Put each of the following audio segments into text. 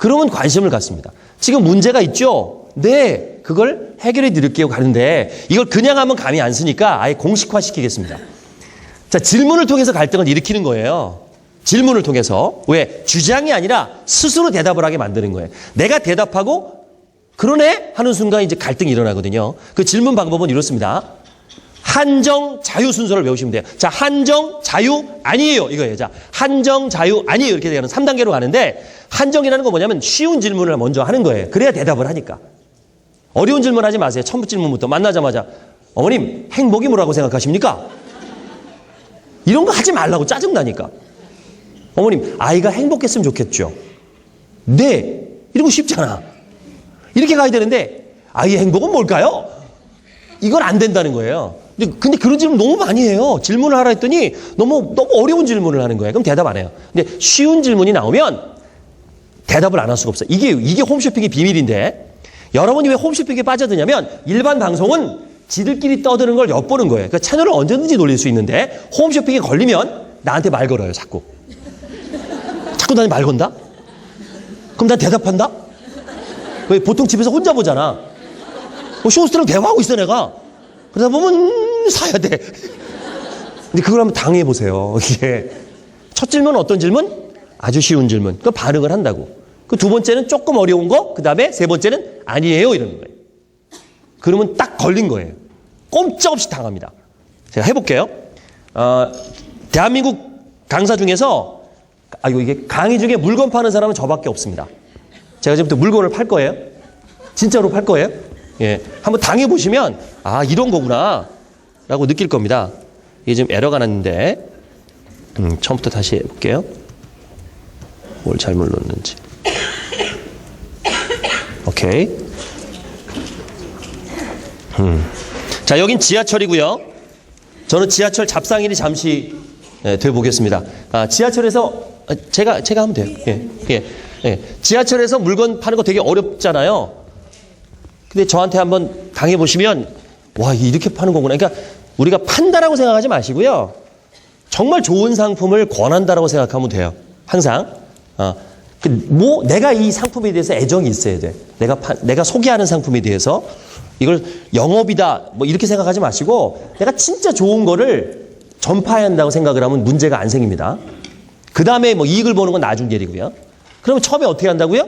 그러면 관심을 갖습니다. 지금 문제가 있죠? 네, 그걸 해결해 드릴게요 가는데 이걸 그냥 하면 감이 안 쓰니까 아예 공식화 시키겠습니다. 자, 질문을 통해서 갈등을 일으키는 거예요. 질문을 통해서. 왜? 주장이 아니라 스스로 대답을 하게 만드는 거예요. 내가 대답하고 그러네? 하는 순간 이제 갈등이 일어나거든요. 그 질문 방법은 이렇습니다. 한정 자유 순서를 외우시면 돼요. 자, 한정 자유 아니에요. 이거예요. 자, 한정 자유 아니에요. 이렇게 되는 3단계로 가는데 한정이라는 건 뭐냐면 쉬운 질문을 먼저 하는 거예요. 그래야 대답을 하니까. 어려운 질문 하지 마세요. 첫 질문부터 만나자마자 어머님 행복이 뭐라고 생각하십니까? 이런 거 하지 말라고 짜증나니까. 어머님 아이가 행복했으면 좋겠죠. 네. 거 쉽잖아. 이렇게 가야 되는데 아이의 행복은 뭘까요? 이건 안 된다는 거예요. 근데, 근데 그런 질문 너무 많이 해요. 질문을 하라 했더니 너무 너무 어려운 질문을 하는 거예요. 그럼 대답 안 해요. 근데 쉬운 질문이 나오면 대답을 안 할 수가 없어요. 이게 이게 홈쇼핑의 비밀인데 여러분이 왜 홈쇼핑에 빠져드냐면 일반 방송은 지들끼리 떠드는 걸 엿보는 거예요. 그러니까 채널을 언제든지 돌릴 수 있는데 홈쇼핑에 걸리면 나한테 말 걸어요. 자꾸. 자꾸 나한테 말 건다? 그럼 난 대답한다? 왜 보통 집에서 혼자 보잖아. 뭐 쇼호스트랑 대화하고 있어 내가. 그러다 보면 음, 사야 돼. 근데 그걸 한번 당해 보세요. 이게 첫 질문은 어떤 질문? 아주 쉬운 질문. 그 반응을 한다고. 그 두 번째는 조금 어려운 거. 그 다음에 세 번째는 아니에요 이러는 거예요. 그러면 딱 걸린 거예요. 꼼짝없이 당합니다. 제가 해볼게요. 어, 대한민국 강사 중에서 아이고 이게 강의 중에 물건 파는 사람은 저밖에 없습니다. 제가 지금부터 물건을 팔 거예요. 진짜로 팔 거예요. 예. 한번 당해 보시면 아, 이런 거구나. 라고 느낄 겁니다. 이게 지금 에러가 났는데 음, 처음부터 다시 해 볼게요. 뭘 잘못 눌렀는지. 오케이. 음. 자, 여긴 지하철이고요. 저는 지하철 잡상일이 잠시 예, 돼 보겠습니다. 아, 지하철에서 아, 제가 제가 하면 돼요. 예, 예, 예. 지하철에서 물건 파는 거 되게 어렵잖아요. 근데 저한테 한번 당해 보시면 와 이렇게 파는 거구나. 그러니까 우리가 판다라고 생각하지 마시고요. 정말 좋은 상품을 권한다라고 생각하면 돼요. 항상. 어, 그 뭐 내가 이 상품에 대해서 애정이 있어야 돼. 내가 파, 내가 소개하는 상품에 대해서 이걸 영업이다 뭐 이렇게 생각하지 마시고 내가 진짜 좋은 거를 전파해야 한다고 생각을 하면 문제가 안 생깁니다. 그 다음에 뭐 이익을 보는 건 나중 일이고요. 그러면 처음에 어떻게 한다고요?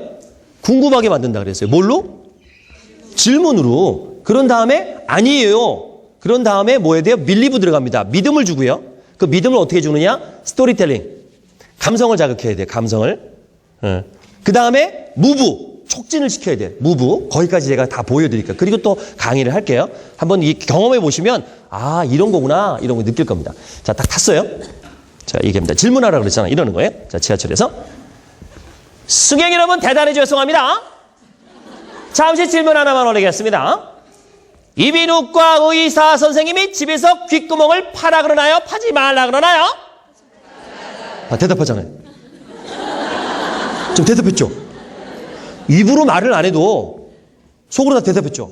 궁금하게 만든다 그랬어요. 뭘로? 질문으로. 그런 다음에 아니에요. 그런 다음에 뭐에 대해 밀리브 들어갑니다. 믿음을 주고요. 그 믿음을 어떻게 주느냐? 스토리텔링. 감성을 자극해야 돼. 감성을. 그 다음에 무브. 촉진을 시켜야 돼. 무브. 거기까지 제가 다 보여드릴게요. 그리고 또 강의를 할게요. 한번 이 경험해 보시면 아 이런 거구나 이런 거 느낄 겁니다. 자 딱 탔어요. 자 얘기합니다. 질문하라 그랬잖아. 이러는 거예요. 자 지하철에서 승객 여러분 대단히 죄송합니다. 잠시 질문 하나만 올리겠습니다. 이비인후과 의사 선생님이 집에서 귓구멍을 파라 그러나요? 파지 말라 그러나요? 아, 대답하잖아요. 좀 대답했죠? 입으로 말을 안 해도 속으로 다 대답했죠?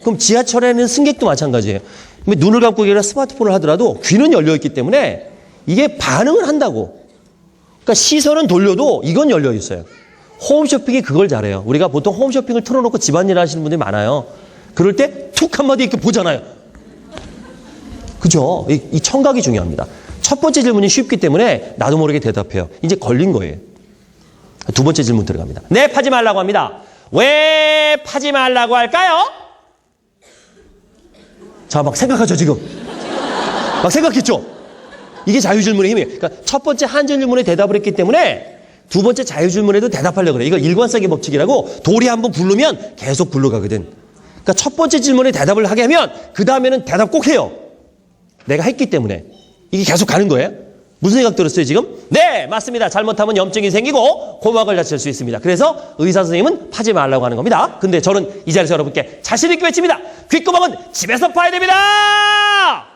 그럼 지하철에는 승객도 마찬가지예요. 눈을 감고 계라 스마트폰을 하더라도 귀는 열려있기 때문에 이게 반응을 한다고. 그러니까 시선은 돌려도 이건 열려 있어요. 홈쇼핑이 그걸 잘해요. 우리가 보통 홈쇼핑을 틀어놓고 집안일 하시는 분들이 많아요. 그럴 때 툭 한마디 이렇게 보잖아요. 그죠? 이, 이 청각이 중요합니다. 첫 번째 질문이 쉽기 때문에 나도 모르게 대답해요. 이제 걸린 거예요. 두 번째 질문 들어갑니다. 네, 파지 말라고 합니다. 왜 파지 말라고 할까요? 자, 막 생각하죠, 지금. 막 생각했죠? 이게 자유질문의 힘이에요. 그러니까 첫 번째 한질문에 대답을 했기 때문에 두 번째 자유질문에도 대답하려고 그래. 이거 일관성의 법칙이라고 돌이 한번 굴르면 계속 굴러가거든. 그러니까 첫 번째 질문에 대답을 하게 하면 그 다음에는 대답 꼭 해요. 내가 했기 때문에. 이게 계속 가는 거예요. 무슨 생각 들었어요, 지금? 네, 맞습니다. 잘못하면 염증이 생기고 고막을 다칠 수 있습니다. 그래서 의사 선생님은 파지 말라고 하는 겁니다. 근데 저는 이 자리에서 여러분께 자신 있게 외칩니다. 귓구멍은 집에서 파야 됩니다!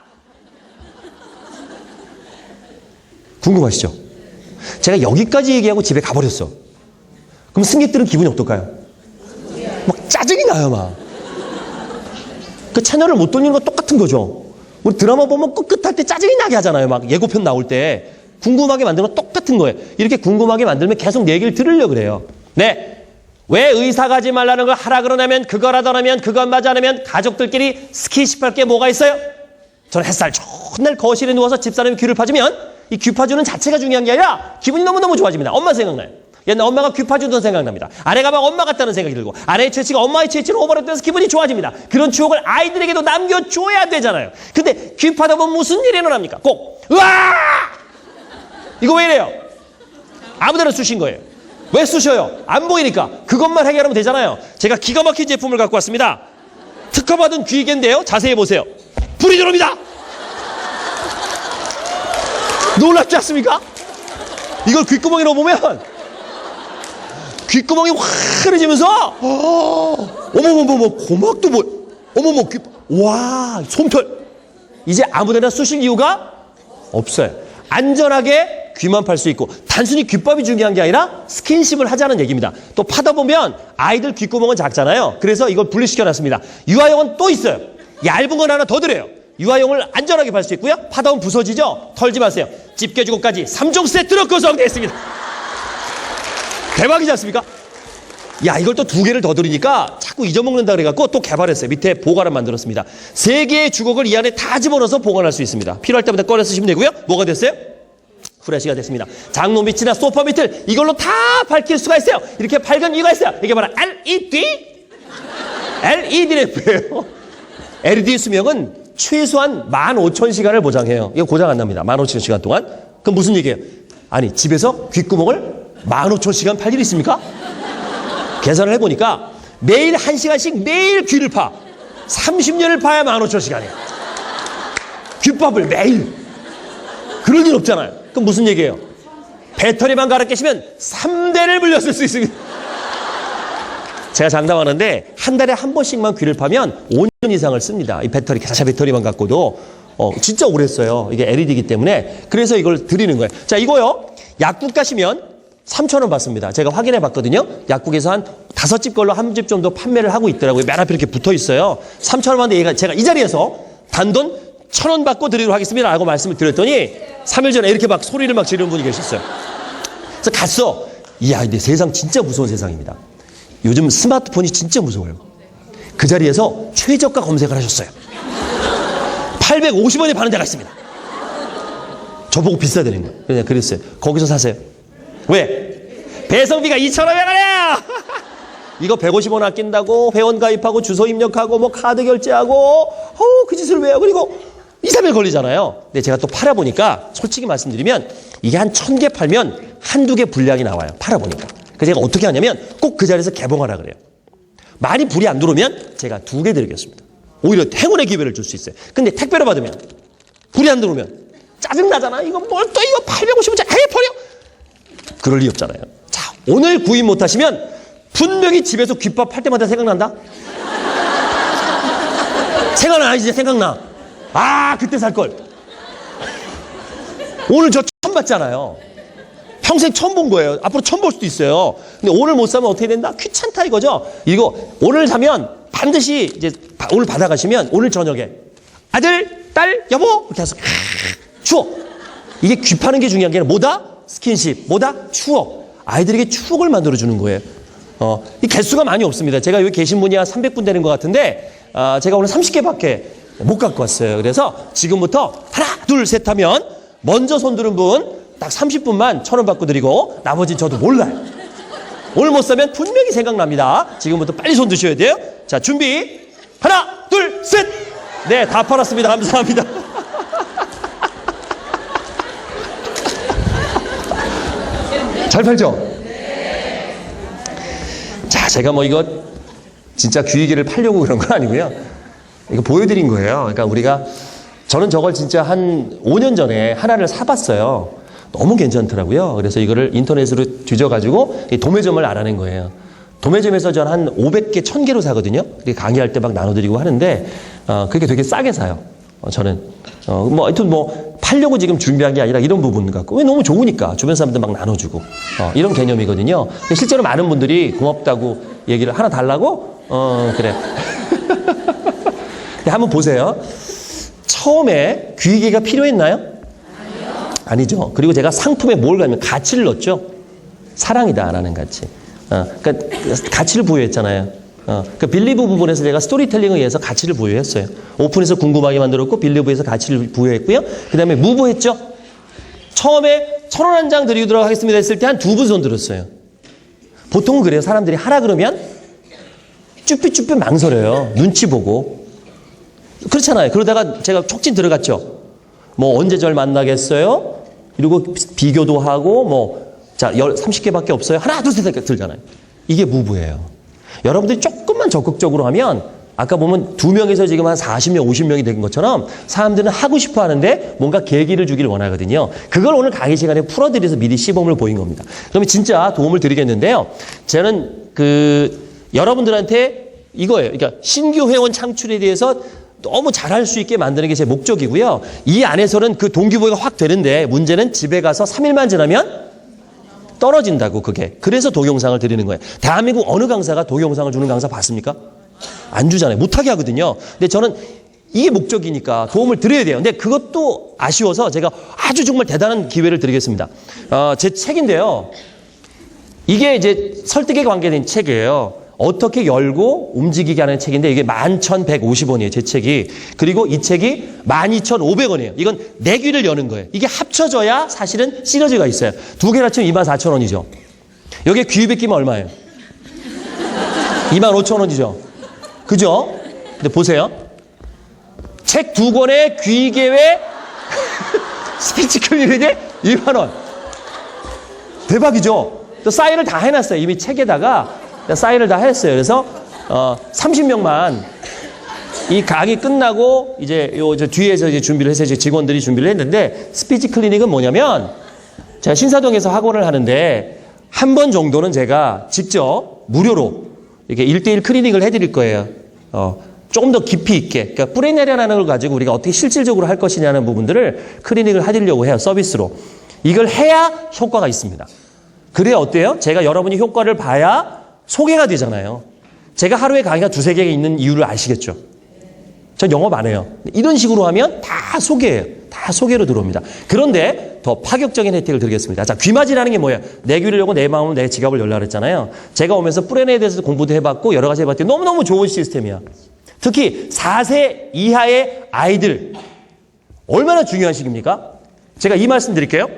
궁금하시죠? 제가 여기까지 얘기하고 집에 가버렸어. 그럼 승객들은 기분이 어떨까요? 막 짜증이 나요, 막. 그 채널을 못 돌리는 건 똑같은 거죠. 우리 드라마 보면 끝끝할 때 짜증이 나게 하잖아요. 막 예고편 나올 때. 궁금하게 건 똑같은 거예요. 이렇게 궁금하게 만들면 계속 내 얘기를 들으려고 그래요. 네. 왜 의사 가지 말라는 걸 하라 그러냐면 그거라도 하면 그것마저 안 하면 가족들끼리 스킨십 할 게 뭐가 있어요? 저는 햇살 전날 거실에 누워서 집사람이 귀를 파주면 이 귀 파주는 자체가 중요한 게 아니라 기분이 너무너무 좋아집니다. 엄마 생각나요. 옛날 엄마가 귀 파주던 생각납니다. 아내가 막 엄마 같다는 생각이 들고 아내의 최치가 엄마의 최치로 오버랩돼서 기분이 좋아집니다. 그런 추억을 아이들에게도 남겨줘야 되잖아요. 근데 귀 파다 보면 무슨 일이 일어납니까? 꼭 으아! 이거 왜 이래요? 아무데나 쑤신 거예요. 왜 쑤셔요? 안 보이니까. 그것만 해결하면 되잖아요. 제가 기가 막힌 제품을 갖고 왔습니다. 특허받은 귀이개인데요. 자세히 보세요. 불이 들어옵니다. 놀랍지 않습니까? 이걸 귓구멍에 넣어보면 귓구멍이 환해지면서 어머머머머 고막도 뭐 어머머 귀, 와 손털 이제 아무데나 쑤실 이유가 없어요. 안전하게 귀만 팔 수 있고 단순히 귓밥이 중요한 게 아니라 스킨십을 하자는 얘기입니다. 또 파다 보면 아이들 귓구멍은 작잖아요. 그래서 이걸 분리시켜 놨습니다. 유아용은 또 있어요. 얇은 건 하나 더 드려요. 유아용을 안전하게 팔 수 있고요. 파다 보면 부서지죠? 털지 마세요. 집게 주고까지 3종 세트로 구성되어 있습니다. 대박이지 않습니까? 야, 이걸 또 두 개를 더 드리니까 자꾸 잊어먹는다 그래갖고 또 개발했어요. 밑에 보관을 만들었습니다. 세 개의 주걱을 이 안에 다 집어넣어서 보관할 수 있습니다. 필요할 때마다 꺼내 쓰시면 되고요. 뭐가 됐어요? 후레쉬가 됐습니다. 장롱 밑이나 소파 밑을 이걸로 다 밝힐 수가 있어요. 이렇게 밝은 이유가 있어요. 이게 바로 LED? LED 램프예요. LED 수명은 최소한 15,000시간을 보장해요. 이거 고장 안 납니다. 15,000시간 동안. 그럼 무슨 얘기예요? 아니, 집에서 귓구멍을 15,000시간 팔 일이 있습니까? 계산을 해보니까 매일 1시간씩 매일 귀를 파. 30년을 파야 15,000시간이에요. 귓밥을 매일. 그럴 일 없잖아요. 그럼 무슨 얘기예요? 배터리만 갈아 끼시면 3대를 물렸을 수 있습니다. 제가 장담하는데 한 달에 한 번씩만 귀를 파면 5년 이상을 씁니다. 이 배터리, 자차 배터리만 갖고도 어, 진짜 오래 써요. 이게 LED이기 때문에 그래서 이걸 드리는 거예요. 자, 이거요. 약국 가시면 3,000원 받습니다. 제가 확인해 봤거든요. 약국에서 한 다섯 집 걸로 한 집 정도 판매를 하고 있더라고요. 맨 앞에 이렇게 붙어 있어요. 3,000원 받는데 얘가 제가 이 자리에서 단돈 1,000원 받고 드리도록 하겠습니다. 라고 말씀을 드렸더니 3일 전에 이렇게 막 소리를 막 지르는 분이 계셨어요. 그래서 갔어. 이야, 근데 세상 진짜 무서운 세상입니다. 요즘 스마트폰이 진짜 무서워요. 그 자리에서 최저가 검색을 하셨어요. 850원에 파는 데가 있습니다. 저보고 비싸다는 거예요. 그냥 그랬어요. 거기서 사세요. 왜? 배송비가 2,500원이에요! 이거 150원 아낀다고 회원 가입하고 주소 입력하고 뭐 카드 결제하고 어, 그 짓을 왜요? 그리고 2, 3일 걸리잖아요. 근데 제가 또 팔아보니까 솔직히 말씀드리면 이게 한 1000개 팔면 한두 개 분량이 나와요. 팔아보니까. 그래서 제가 어떻게 하냐면 꼭 그 자리에서 개봉하라 그래요. 많이 불이 안 들어오면 제가 두 개 드리겠습니다. 오히려 행운의 기회를 줄 수 있어요. 근데 택배로 받으면 불이 안 들어오면 짜증나잖아. 이거 뭘 또 이거 850원짜리 해 버려. 그럴 리 없잖아요. 자, 오늘 구입 못 하시면 분명히 집에서 귓밥 팔 때마다 생각난다? 생각나, 이제 생각나. 아, 그때 살 걸. 오늘 저 처음 봤잖아요. 평생 처음 본 거예요. 앞으로 처음 볼 수도 있어요. 근데 오늘 못 사면 어떻게 된다? 귀찮다 이거죠. 이거 오늘 사면 반드시 이제 바- 오늘 받아가시면 오늘 저녁에 아들, 딸, 여보 이렇게 해서 추억. 이게 귀 파는 게 중요한 게 아니라 뭐다? 스킨십. 뭐다? 추억. 아이들에게 추억을 만들어 주는 거예요. 어, 이 개수가 많이 없습니다. 제가 여기 계신 분이 한 300분 되는 것 같은데 아, 제가 오늘 30개밖에 못 갖고 왔어요. 그래서 지금부터 하나, 둘, 셋 하면 먼저 손들은 분딱 30분만 천 원 받고 드리고 나머지는 저도 몰라요. 오늘 못 사면 분명히 생각납니다. 지금부터 빨리 손 드셔야 돼요. 자, 준비. 하나, 둘, 셋. 네, 다 팔았습니다. 감사합니다. 잘 팔죠? 자, 제가 뭐 이거 진짜 귀이개를 팔려고 그런 건 아니고요. 이거 보여드린 거예요. 그러니까 우리가 저는 저걸 진짜 한 5년 전에 하나를 사봤어요. 너무 괜찮더라고요. 그래서 이거를 인터넷으로 뒤져가지고 이 도매점을 알아낸 거예요. 도매점에서 전 한 500개, 1000개로 사거든요. 강의할 때 막 나눠드리고 하는데, 어, 그게 되게 싸게 사요. 어, 저는. 어, 뭐, 하여튼 뭐, 팔려고 지금 준비한 게 아니라 이런 부분 같고, 왜 너무 좋으니까. 주변 사람들 막 나눠주고. 어, 이런 개념이거든요. 실제로 많은 분들이 고맙다고 얘기를 하나 달라고? 어, 그래. 한번 보세요. 처음에 귀기가 필요했나요? 아니죠. 그리고 제가 상품에 뭘 가면 가치를 넣었죠. 사랑이다라는 가치. 어, 그러니까 가치를 부여했잖아요. 어, 그 빌리브 부분에서 제가 스토리텔링에 의해서 가치를 부여했어요. 오픈해서 궁금하게 만들었고 빌리브에서 가치를 부여했고요. 그 다음에 무브했죠. 처음에 천 원 한 장 드리도록 하겠습니다 했을 때 한 두 분 손 들었어요. 보통은 그래요. 사람들이 하라 그러면 쭈삣쭈삣 망설여요. 눈치 보고. 그렇잖아요. 그러다가 제가 촉진 들어갔죠. 뭐 언제 절 만나겠어요? 그리고 비교도 하고 뭐 자, 30개밖에 없어요. 하나 둘 셋 들잖아요. 이게 무브예요. 여러분들이 조금만 적극적으로 하면 아까 보면 두 명에서 지금 한 40명, 50명이 된 것처럼 사람들은 하고 싶어 하는데 뭔가 계기를 주기를 원하거든요. 그걸 오늘 강의 시간에 풀어드려서 미리 시범을 보인 겁니다. 그러면 진짜 도움을 드리겠는데요. 저는 그 여러분들한테 이거예요. 그러니까 신규 회원 창출에 대해서 너무 잘할 수 있게 만드는 게 제 목적이고요. 이 안에서는 그 동기부여가 확 되는데 문제는 집에 가서 3일만 지나면 떨어진다고 그게. 그래서 동영상을 드리는 거예요. 대한민국 어느 강사가 동영상을 주는 강사 봤습니까? 안 주잖아요. 못하게 하거든요. 근데 저는 이게 목적이니까 도움을 드려야 돼요. 근데 그것도 아쉬워서 제가 아주 정말 대단한 기회를 드리겠습니다. 어, 제 책인데요. 이게 이제 설득에 관계된 책이에요. 어떻게 열고 움직이게 하는 책인데 이게 11,150원이에요. 제 책이. 그리고 이 책이 12,500원이에요. 이건 내 귀를 여는 거예요. 이게 합쳐져야 사실은 시너지가 있어요. 두 개를 합치면 24,000원이죠. 여기에 귀 베끼면 얼마예요? 25,000원이죠. 그죠? 근데 보세요. 책 두 권에 귀계회 클리닉에 2만원. 대박이죠? 또 사인을 다 해놨어요. 이미 책에다가 사인을 다 했어요. 그래서 어, 30명만 이 강의 끝나고 이제 요 저 뒤에서 이제 준비를 해서 이제 직원들이 준비를 했는데 스피치 클리닉은 뭐냐면 제가 신사동에서 학원을 하는데 한 번 정도는 제가 직접 무료로 이렇게 1대1 클리닉을 해드릴 거예요. 어, 조금 더 깊이 있게. 그러니까 뿌리 내려라는 걸 가지고 우리가 어떻게 실질적으로 할 것이냐는 부분들을 클리닉을 해드리려고 해요. 서비스로. 이걸 해야 효과가 있습니다. 그래야 어때요? 제가 여러분이 효과를 봐야 소개가 되잖아요. 제가 하루에 강의가 두세 개가 있는 이유를 아시겠죠? 전 영업 안 해요. 이런 식으로 하면 다 소개예요. 다 소개로 들어옵니다. 그런데 더 파격적인 혜택을 드리겠습니다. 자, 귀맞이라는 게 뭐예요? 내 귀를 열고 내 마음을 내 지갑을 열라 그랬잖아요. 제가 오면서 뿌레네에 대해서 공부도 해봤고 여러 가지 해봤더니 너무너무 좋은 시스템이야. 특히 4세 이하의 아이들 얼마나 중요한 시기입니까? 제가 이 말씀 드릴게요.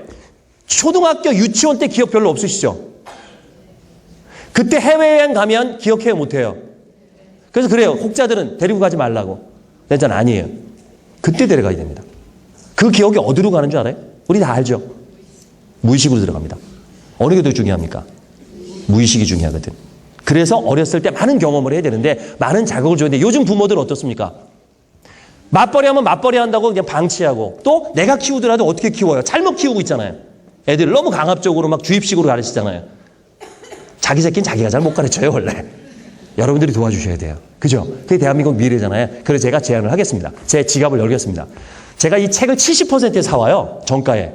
초등학교 유치원 때 기억 별로 없으시죠? 그때 해외여행 가면 기억해요, 못해요? 그래서 그래요. 혹자들은 데리고 가지 말라고. 내전 아니에요. 그때 데려가야 됩니다. 그 기억이 어디로 가는 줄 알아요? 우리 다 알죠? 무의식으로 들어갑니다. 어느 게 더 중요합니까? 무의식이 중요하거든. 그래서 어렸을 때 많은 경험을 해야 되는데 많은 자극을 줘야 되는데 요즘 부모들은 어떻습니까? 맞벌이 하면 맞벌이 한다고 그냥 방치하고 또 내가 키우더라도 어떻게 키워요? 잘못 키우고 있잖아요. 애들을 너무 강압적으로 막 주입식으로 가르치잖아요. 자기 새끼는 자기가 잘 못 가르쳐요, 원래. 여러분들이 도와주셔야 돼요. 그죠? 그게 대한민국 미래잖아요. 그래서 제가 제안을 하겠습니다. 제 지갑을 열겠습니다. 제가 이 책을 70%에 사와요. 정가에.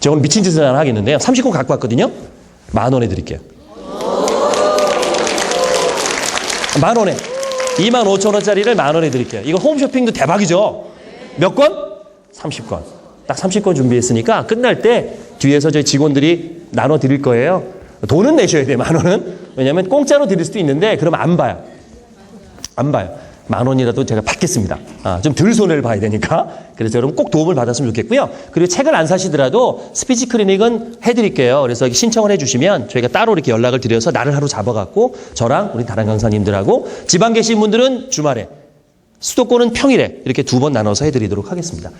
저건 미친 짓을 하나 하겠는데요. 30권 갖고 왔거든요. 만 원에 드릴게요. 만 원에. 2만 5천 원짜리를 만 원에 드릴게요. 이거 홈쇼핑도 대박이죠? 몇 권? 30권. 딱 30권 준비했으니까 끝날 때 뒤에서 저희 직원들이 나눠 드릴 거예요. 돈은 내셔야 돼요, 만 원은. 왜냐면 공짜로 드릴 수도 있는데, 그러면 안 봐요. 안 봐요. 만 원이라도 제가 받겠습니다. 아, 좀 덜 손해를 봐야 되니까. 그래서 여러분 꼭 도움을 받았으면 좋겠고요. 그리고 책을 안 사시더라도 스피치 클리닉은 해드릴게요. 그래서 신청을 해주시면 저희가 따로 이렇게 연락을 드려서 날을 하루 잡아갖고 저랑 우리 다른 강사님들하고 지방 계신 분들은 주말에 수도권은 평일에 이렇게 두 번 나눠서 해드리도록 하겠습니다.